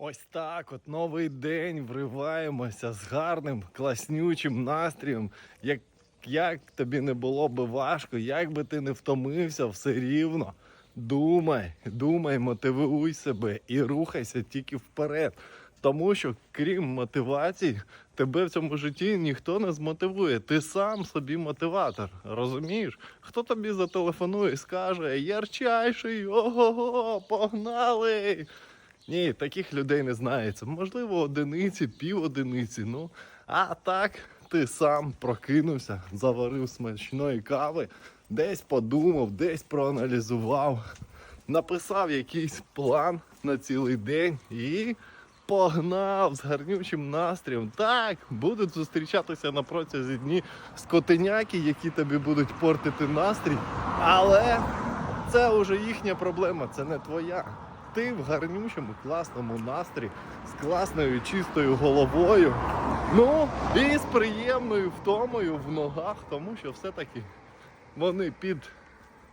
Ось так, от новий день вриваємося з гарним, класнючим настроєм. Як, як тобі не було би важко, як би ти не втомився, все рівно. Думай, думай, мотивуй себе і рухайся тільки вперед. Тому що, крім мотивації, тебе в цьому житті ніхто не змотивує. Ти сам собі мотиватор. Розумієш? Хто тобі зателефонує і скаже Ярчайший, ого, го погнали! Ні, таких людей не знається. Можливо, одиниці, пів одиниці. Ну, а так, ти сам прокинувся, заварив смачної кави, десь подумав, десь проаналізував, написав якийсь план на цілий день і погнав з гарнючим настроєм. Так, будуть зустрічатися на протязі дні скотиняки, які тобі будуть портити настрій, але це вже їхня проблема, це не твоя. Ти в гарнючому, класному настрій, з класною чистою головою. Ну і з приємною втомою в ногах, тому що все-таки вони під,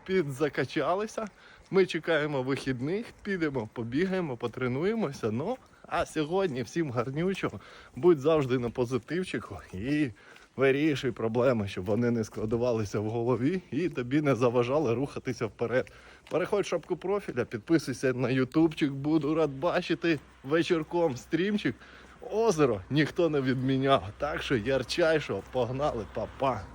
підзакачалися. Ми чекаємо вихідних, підемо, побігаємо, потренуємося. Ну, а сьогодні всім гарнючого, будь завжди на позитивчику і вирішуй проблеми, щоб вони не складувалися в голові і тобі не заважали рухатися вперед. Переходь в шапку профіля, підписуйся на ютубчик, буду рад бачити вечірком стрімчик. Озеро ніхто не відміняв. Так що ярчайшого, погнали, па-па.